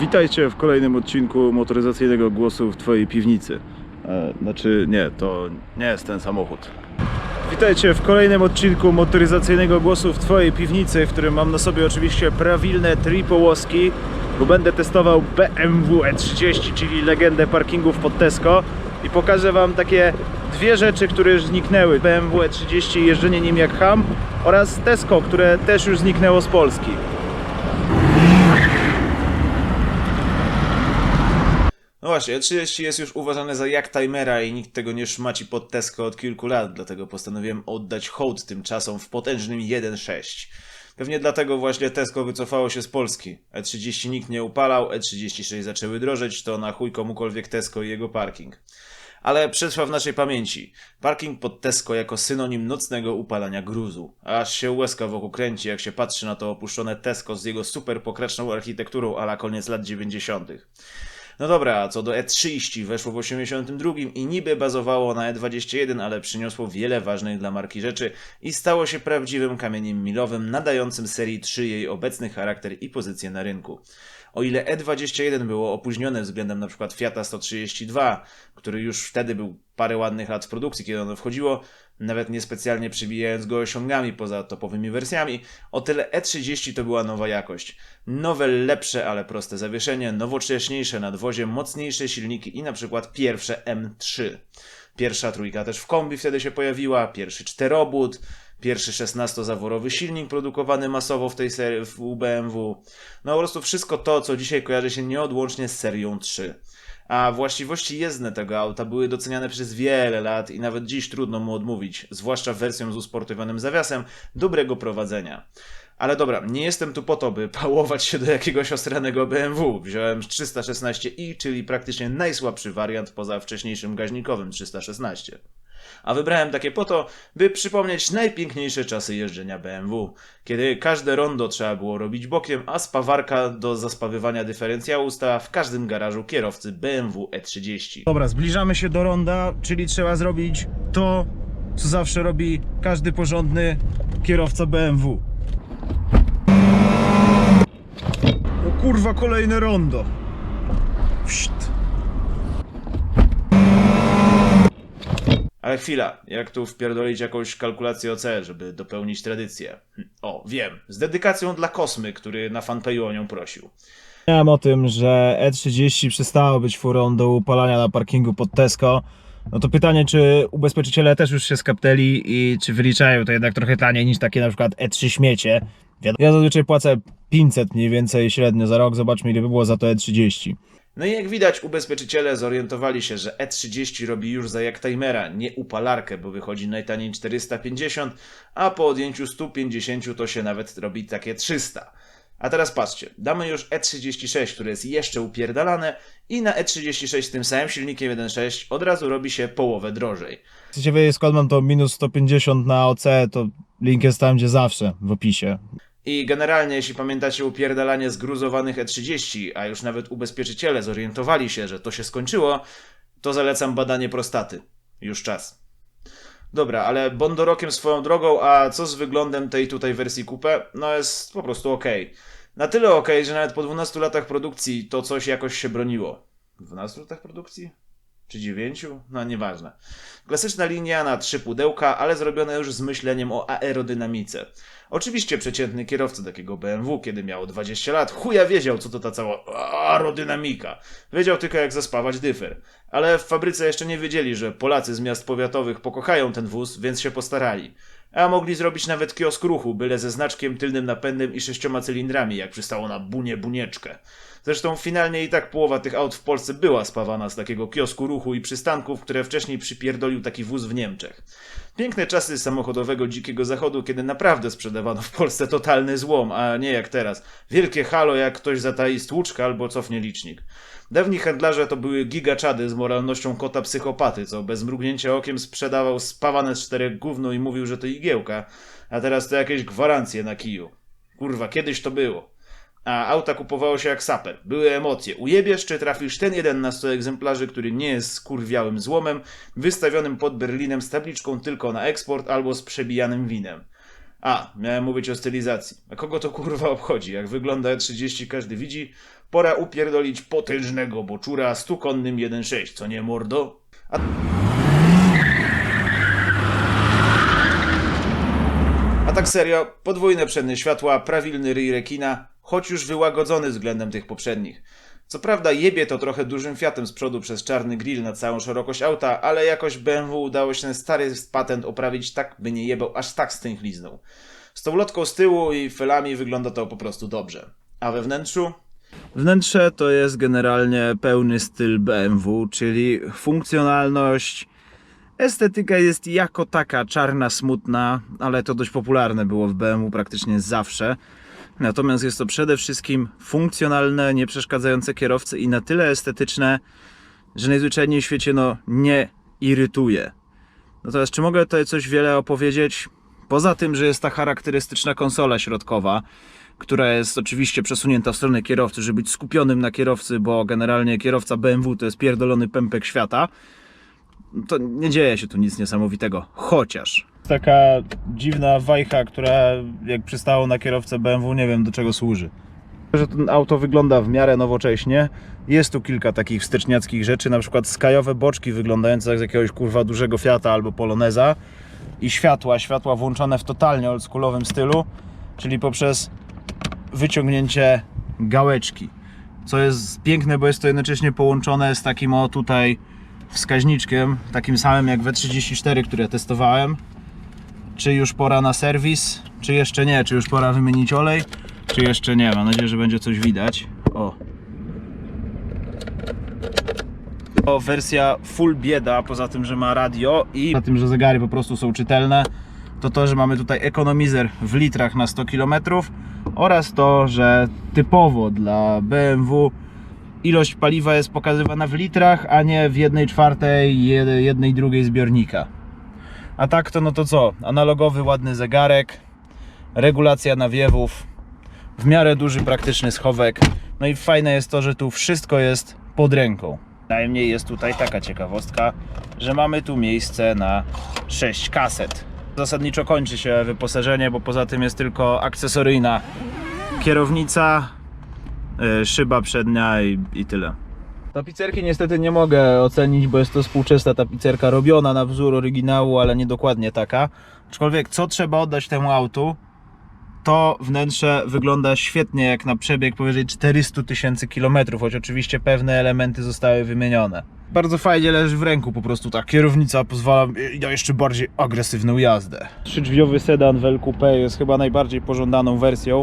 Witajcie w kolejnym odcinku motoryzacyjnego głosu w Twojej piwnicy. E, znaczy, nie, to nie jest ten samochód. Witajcie w kolejnym odcinku motoryzacyjnego głosu w Twojej piwnicy, w którym mam na sobie oczywiście prawilne tripołoski, bo będę testował BMW E30, E czyli legendę parkingów pod Tesco i pokażę Wam takie dwie rzeczy, które już zniknęły. BMW E30 i jeżdżenie nim jak ham oraz Tesco, które też już zniknęło z Polski. No właśnie, E30 jest już uważane za jak timera i nikt tego nie szmaci pod Tesco od kilku lat, dlatego postanowiłem oddać hołd tym czasom w potężnym 1.6. Pewnie dlatego właśnie Tesco wycofało się z Polski. E30 nikt nie upalał, E36 zaczęły drożeć, to na chuj komukolwiek Tesco i jego parking. Ale przetrwa w naszej pamięci. Parking pod Tesco jako synonim nocnego upalania gruzu. Aż się łezka wokół kręci, jak się patrzy na to opuszczone Tesco z jego super pokraczną architekturą ala koniec lat 90. No dobra, a co do E30 weszło w 82 i niby bazowało na E21, ale przyniosło wiele ważnych dla marki rzeczy i stało się prawdziwym kamieniem milowym nadającym serii 3 jej obecny charakter i pozycję na rynku. O ile E21 było opóźnione względem na przykład Fiata 132, który już wtedy był parę ładnych lat w produkcji, kiedy ono wchodziło, nawet niespecjalnie przybijając go osiągami poza topowymi wersjami, o tyle E30 to była nowa jakość. Nowe, lepsze, ale proste zawieszenie, nowocześniejsze nadwozie, mocniejsze silniki i na przykład pierwsze M3. Pierwsza trójka też w kombi wtedy się pojawiła, pierwszy czterobót, pierwszy 16-zaworowy silnik produkowany masowo w tej serii w BMW. No po prostu wszystko to, co dzisiaj kojarzy się nieodłącznie z serią 3. A właściwości jezdne tego auta były doceniane przez wiele lat i nawet dziś trudno mu odmówić, zwłaszcza wersją z usportowionym zawiasem, dobrego prowadzenia. Ale dobra, nie jestem tu po to, by pałować się do jakiegoś osranego BMW. Wziąłem 316i, czyli praktycznie najsłabszy wariant poza wcześniejszym gaźnikowym 316. A wybrałem takie po to, by przypomnieć najpiękniejsze czasy jeżdżenia BMW, kiedy każde rondo trzeba było robić bokiem, a spawarka do zaspawywania dyferencjału stała w każdym garażu kierowcy BMW E30. Dobra, zbliżamy się do ronda, czyli trzeba zrobić to, co zawsze robi każdy porządny kierowca BMW. O kurwa, kolejne rondo. Ale chwila, jak tu wpierdolić jakąś kalkulację OC, żeby dopełnić tradycję? Hm, O, wiem, z dedykacją dla Kosmy, który na fanpage'u o nią prosił. Wspomniałem o tym, że E30 przestało być furą do upalania na parkingu pod Tesco. No to pytanie, czy ubezpieczyciele też już się skapnęli i czy wyliczają to jednak trochę taniej niż takie na przykład E3 śmiecie. Ja zazwyczaj płacę 500 mniej więcej średnio za rok, zobaczmy ile by było za to E E30. No i jak widać, ubezpieczyciele zorientowali się, że E30 robi już za jak timera, nie upalarkę, bo wychodzi najtaniej 450, a po odjęciu 150 to się nawet robi takie 300. A teraz patrzcie, damy już E36, które jest jeszcze upierdalane i na E36 z tym samym silnikiem 1.6 od razu robi się połowę drożej. Chcecie wiedzieć skąd mam to minus 150 na OC, to link jest tam gdzie zawsze, w opisie. I generalnie, jeśli pamiętacie upierdalanie zgruzowanych E30, a już nawet ubezpieczyciele zorientowali się, że to się skończyło, to zalecam badanie prostaty. Już czas. Dobra, ale Bondorokiem swoją drogą, a co z wyglądem tej tutaj wersji coupe? No jest po prostu ok. Na tyle ok, że nawet po 12 latach produkcji to coś jakoś się broniło. 12 latach produkcji? Czy 9? No nieważne. Klasyczna linia na trzy pudełka, ale zrobiona już z myśleniem o aerodynamice. Oczywiście przeciętny kierowca takiego BMW, kiedy miał 20 lat, chuja wiedział, co to ta cała aerodynamika. Wiedział tylko, jak zaspawać dyfer. Ale w fabryce jeszcze nie wiedzieli, że Polacy z miast powiatowych pokochają ten wóz, więc się postarali. A mogli zrobić nawet kiosk ruchu, byle ze znaczkiem, tylnym napędem i sześcioma cylindrami, jak przystało na bunie bunieczkę. Zresztą finalnie i tak połowa tych aut w Polsce była spawana z takiego kiosku ruchu i przystanków, które wcześniej przypierdolił taki wóz w Niemczech. Piękne czasy samochodowego dzikiego zachodu, kiedy naprawdę sprzedawano w Polsce totalny złom, a nie jak teraz. Wielkie halo, jak ktoś zatai stłuczkę albo cofnie licznik. Dawni handlarze to były gigaczady z moralnością kota psychopaty, co bez mrugnięcia okiem sprzedawał spawane z czterech gówno i mówił, że to igiełka, a teraz to jakieś gwarancje na kiju. Kurwa, kiedyś to było. A auta kupowało się jak saper. Były emocje. Ujebiesz, czy trafisz ten jeden na 100 egzemplarzy, który nie jest skurwiałym złomem, wystawionym pod Berlinem z tabliczką tylko na eksport albo z przebijanym winem. A, miałem mówić o stylizacji. A kogo to kurwa obchodzi? Jak wygląda E30 każdy widzi. Pora upierdolić potężnego boczura stukonnym 1.6, co nie mordo? A... A tak serio, podwójne przednie światła, prawilny ryj rekina, choć już wyłagodzony względem tych poprzednich. Co prawda jebie to trochę dużym Fiatem z przodu przez czarny grill na całą szerokość auta, ale jakoś BMW udało się ten stary patent oprawić tak, by nie jebał aż tak stęchlizną. Z tą lotką z tyłu i felami wygląda to po prostu dobrze. A we wnętrzu? Wnętrze to jest generalnie pełny styl BMW, czyli funkcjonalność. Estetyka jest jako taka czarna, smutna, ale to dość popularne było w BMW praktycznie zawsze. Natomiast jest to przede wszystkim funkcjonalne, nie przeszkadzające kierowcy i na tyle estetyczne, że najzwyczajniej w świecie no, nie irytuje. Natomiast czy mogę tutaj coś wiele opowiedzieć? Poza tym, że jest ta charakterystyczna konsola środkowa, która jest oczywiście przesunięta w stronę kierowcy, żeby być skupionym na kierowcy, bo generalnie kierowca BMW to jest pierdolony pępek świata, to nie dzieje się tu nic niesamowitego. Chociaż. Taka dziwna wajcha, która jak przystało na kierowcę BMW, nie wiem do czego służy. Że to auto wygląda w miarę nowocześnie. Jest tu kilka takich wsteczniackich rzeczy, na przykład skajowe boczki wyglądające jak z jakiegoś kurwa dużego Fiata albo Poloneza i światła, światła włączone w totalnie oldschoolowym stylu, czyli poprzez wyciągnięcie gałeczki. Co jest piękne, bo jest to jednocześnie połączone z takim o tutaj wskaźniczkiem, takim samym jak W34, który testowałem. Czy już pora na serwis, czy jeszcze nie, czy już pora wymienić olej, czy jeszcze nie. Mam nadzieję, że będzie coś widać. O. To wersja full bieda, poza tym, że ma radio i poza tym, że zegary po prostu są czytelne, to to, że mamy tutaj ekonomizer w litrach na 100 km oraz to, że typowo dla BMW ilość paliwa jest pokazywana w litrach, a nie w 1 czwartej, jednej drugiej zbiornika. A tak to no to co? Analogowy ładny zegarek, regulacja nawiewów, w miarę duży praktyczny schowek. No i fajne jest to, że tu wszystko jest pod ręką. Najmniej jest tutaj taka ciekawostka, że mamy tu miejsce na 6 kaset. Zasadniczo kończy się wyposażenie, bo poza tym jest tylko akcesoryjna kierownica, y, szyba przednia i, i tyle. Tapicerki niestety nie mogę ocenić, bo jest to współczesna tapicerka robiona na wzór oryginału, ale nie dokładnie taka. Aczkolwiek co trzeba oddać temu autu, to wnętrze wygląda świetnie jak na przebieg powyżej 400 tysięcy kilometrów, choć oczywiście pewne elementy zostały wymienione. Bardzo fajnie leży w ręku po prostu ta kierownica pozwala na jeszcze bardziej agresywną jazdę. Trzydrzwiowy sedan w Coupé jest chyba najbardziej pożądaną wersją.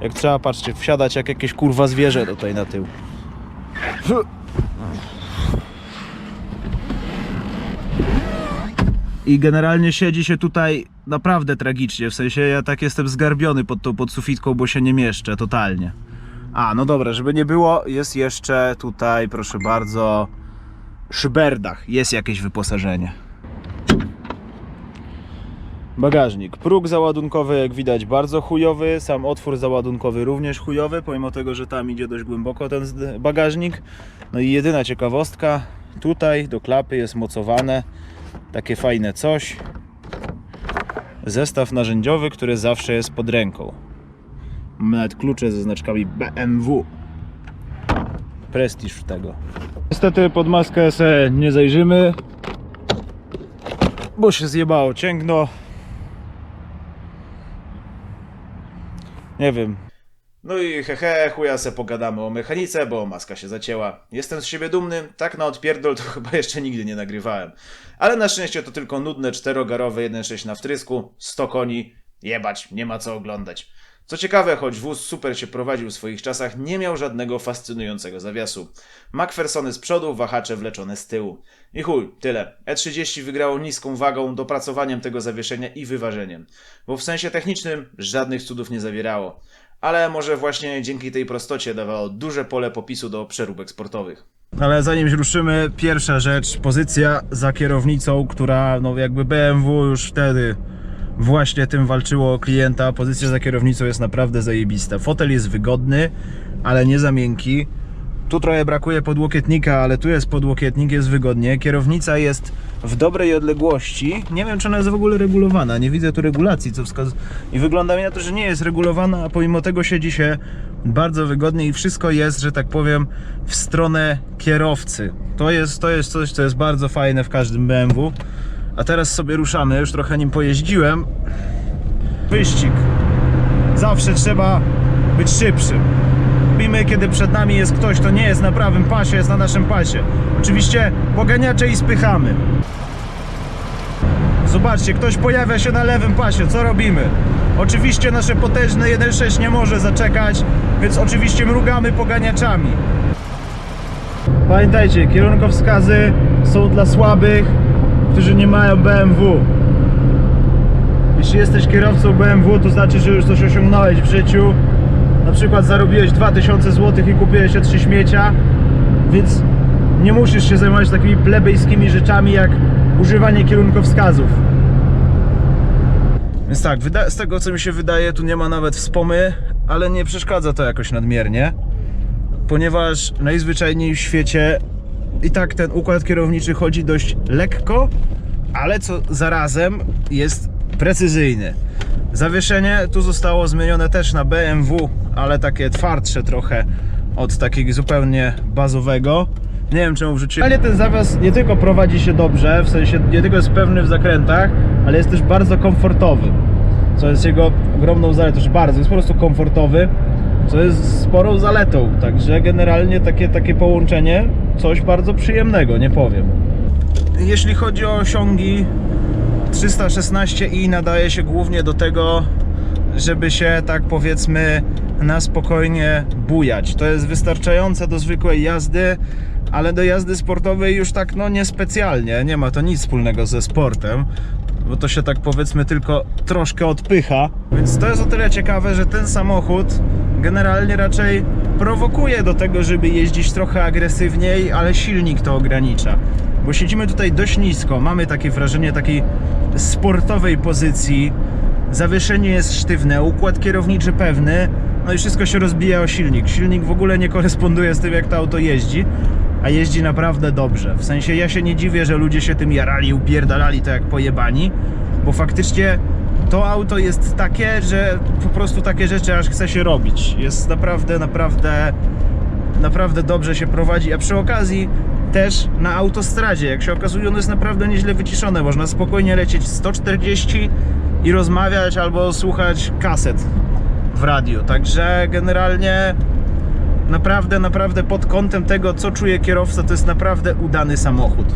Jak trzeba, patrzcie, wsiadać jak jakieś kurwa zwierzę tutaj na tył. I generalnie siedzi się tutaj naprawdę tragicznie, w sensie ja tak jestem zgarbiony pod tą podsufitką, bo się nie mieszczę totalnie. A, no dobra, żeby nie było, jest jeszcze tutaj, proszę bardzo, szyberdach, jest jakieś wyposażenie. Bagażnik. Próg załadunkowy, jak widać, bardzo chujowy. Sam otwór załadunkowy również chujowy, pomimo tego, że tam idzie dość głęboko ten bagażnik. No i jedyna ciekawostka, tutaj do klapy jest mocowane takie fajne coś. Zestaw narzędziowy, który zawsze jest pod ręką. Mamy nawet klucze ze znaczkami BMW. Prestiż tego. Niestety pod maskę se nie zajrzymy, bo się zjebało cięgno. Nie wiem, No i hehe, chuja se pogadamy o mechanice, bo maska się zacięła. Jestem z siebie dumny, tak na odpierdol to chyba jeszcze nigdy nie nagrywałem. Ale na szczęście to tylko nudne czterogarowe 1.6 na wtrysku, 100 koni, jebać, nie ma co oglądać. Co ciekawe, choć wóz super się prowadził w swoich czasach, nie miał żadnego fascynującego zawiasu. McPhersony z przodu, wahacze wleczone z tyłu. I chuj, tyle. E30 wygrało niską wagą, dopracowaniem tego zawieszenia i wyważeniem. Bo w sensie technicznym żadnych cudów nie zawierało ale może właśnie dzięki tej prostocie dawało duże pole popisu do przeróbek sportowych. Ale zanim ruszymy, pierwsza rzecz, pozycja za kierownicą, która no jakby BMW już wtedy właśnie tym walczyło o klienta. Pozycja za kierownicą jest naprawdę zajebista. Fotel jest wygodny, ale nie za miękki. Tu trochę brakuje podłokietnika, ale tu jest podłokietnik, jest wygodnie. Kierownica jest w dobrej odległości. Nie wiem, czy ona jest w ogóle regulowana. Nie widzę tu regulacji, co wskazuje. I wygląda mi na to, że nie jest regulowana, a pomimo tego siedzi się bardzo wygodnie i wszystko jest, że tak powiem, w stronę kierowcy. To jest, to jest coś, co jest bardzo fajne w każdym BMW. A teraz sobie ruszamy, już trochę nim pojeździłem. Wyścig. Zawsze trzeba być szybszym. Lubimy, kiedy przed nami jest ktoś, kto nie jest na prawym pasie, jest na naszym pasie. Oczywiście poganiacze i spychamy. Zobaczcie, ktoś pojawia się na lewym pasie, co robimy? Oczywiście nasze potężne 1.6 nie może zaczekać, więc oczywiście mrugamy poganiaczami. Pamiętajcie, kierunkowskazy są dla słabych, którzy nie mają BMW. Jeśli jesteś kierowcą BMW, to znaczy, że już coś osiągnąłeś w życiu. Na przykład zarobiłeś 2000 zł i kupiłeś się trzy śmiecia, więc nie musisz się zajmować takimi plebejskimi rzeczami jak używanie kierunkowskazów. Więc tak, z tego co mi się wydaje, tu nie ma nawet wspomy, ale nie przeszkadza to jakoś nadmiernie, ponieważ najzwyczajniej w świecie i tak ten układ kierowniczy chodzi dość lekko, ale co zarazem jest precyzyjny. Zawieszenie tu zostało zmienione też na BMW, ale takie twardsze trochę od takiego zupełnie bazowego. Nie wiem czemu wrzuciłem. Ale ten zawias nie tylko prowadzi się dobrze, w sensie nie tylko jest pewny w zakrętach, ale jest też bardzo komfortowy. Co jest jego ogromną zaletą, że bardzo, jest po prostu komfortowy, co jest sporą zaletą. Także generalnie takie, takie połączenie, coś bardzo przyjemnego, nie powiem. Jeśli chodzi o osiągi, 316i nadaje się głównie do tego, żeby się tak powiedzmy na spokojnie bujać. To jest wystarczające do zwykłej jazdy, ale do jazdy sportowej już tak no niespecjalnie. Nie ma to nic wspólnego ze sportem, bo to się tak powiedzmy tylko troszkę odpycha. Więc to jest o tyle ciekawe, że ten samochód generalnie raczej prowokuje do tego, żeby jeździć trochę agresywniej, ale silnik to ogranicza. Bo siedzimy tutaj dość nisko, mamy takie wrażenie takiej sportowej pozycji, zawieszenie jest sztywne, układ kierowniczy pewny, no i wszystko się rozbija o silnik. Silnik w ogóle nie koresponduje z tym, jak to auto jeździ, a jeździ naprawdę dobrze. W sensie ja się nie dziwię, że ludzie się tym jarali, upierdalali to jak pojebani, bo faktycznie to auto jest takie, że po prostu takie rzeczy aż chce się robić. Jest naprawdę, naprawdę naprawdę dobrze się prowadzi, a przy okazji też na autostradzie, jak się okazuje, ono jest naprawdę nieźle wyciszone. Można spokojnie lecieć 140 i rozmawiać albo słuchać kaset w radio. Także generalnie naprawdę, naprawdę pod kątem tego, co czuje kierowca, to jest naprawdę udany samochód.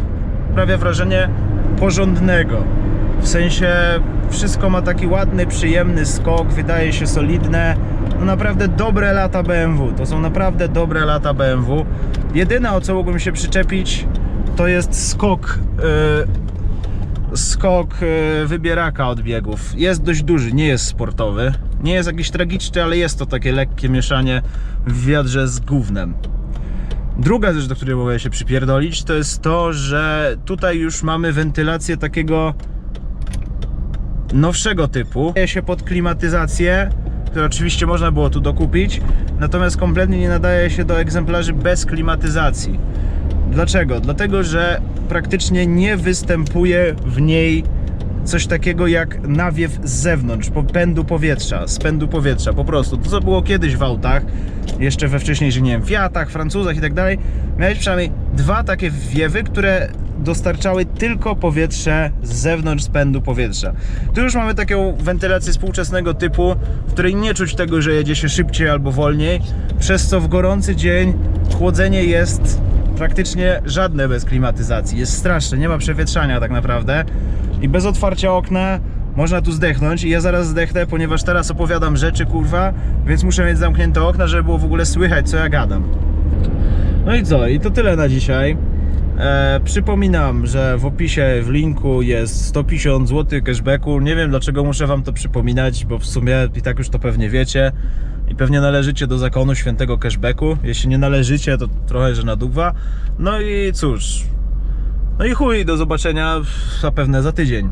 Sprawia wrażenie porządnego. W sensie wszystko ma taki ładny, przyjemny skok, wydaje się solidne. No naprawdę dobre lata BMW. To są naprawdę dobre lata BMW. Jedyne o co mógłbym się przyczepić to jest skok. Yy, skok yy, wybieraka od biegów. Jest dość duży, nie jest sportowy. Nie jest jakiś tragiczny, ale jest to takie lekkie mieszanie w wiadrze z gównem. Druga rzecz, do której mogę się przypierdolić, to jest to, że tutaj już mamy wentylację takiego nowszego typu. Nadaje się pod klimatyzację, które oczywiście można było tu dokupić, natomiast kompletnie nie nadaje się do egzemplarzy bez klimatyzacji. Dlaczego? Dlatego, że praktycznie nie występuje w niej coś takiego jak nawiew z zewnątrz, popędu powietrza, spędu powietrza, po prostu. To co było kiedyś w autach, jeszcze we wcześniejszych, nie wiem, Fiatach, Francuzach i tak dalej, miałeś przynajmniej dwa takie wiewy, które dostarczały tylko powietrze z zewnątrz spędu powietrza. Tu już mamy taką wentylację współczesnego typu, w której nie czuć tego, że jedzie się szybciej albo wolniej, przez co w gorący dzień chłodzenie jest praktycznie żadne bez klimatyzacji. Jest straszne, nie ma przewietrzania tak naprawdę i bez otwarcia okna można tu zdechnąć i ja zaraz zdechnę, ponieważ teraz opowiadam rzeczy, kurwa, więc muszę mieć zamknięte okna, żeby było w ogóle słychać, co ja gadam. No i co? I to tyle na dzisiaj. E, przypominam, że w opisie w linku jest 150 zł cashbacku. Nie wiem dlaczego muszę Wam to przypominać, bo w sumie i tak już to pewnie wiecie. I pewnie należycie do zakonu świętego cashbacku. Jeśli nie należycie, to trochę, że nadugwa. No i cóż. No i chuj, do zobaczenia zapewne za tydzień.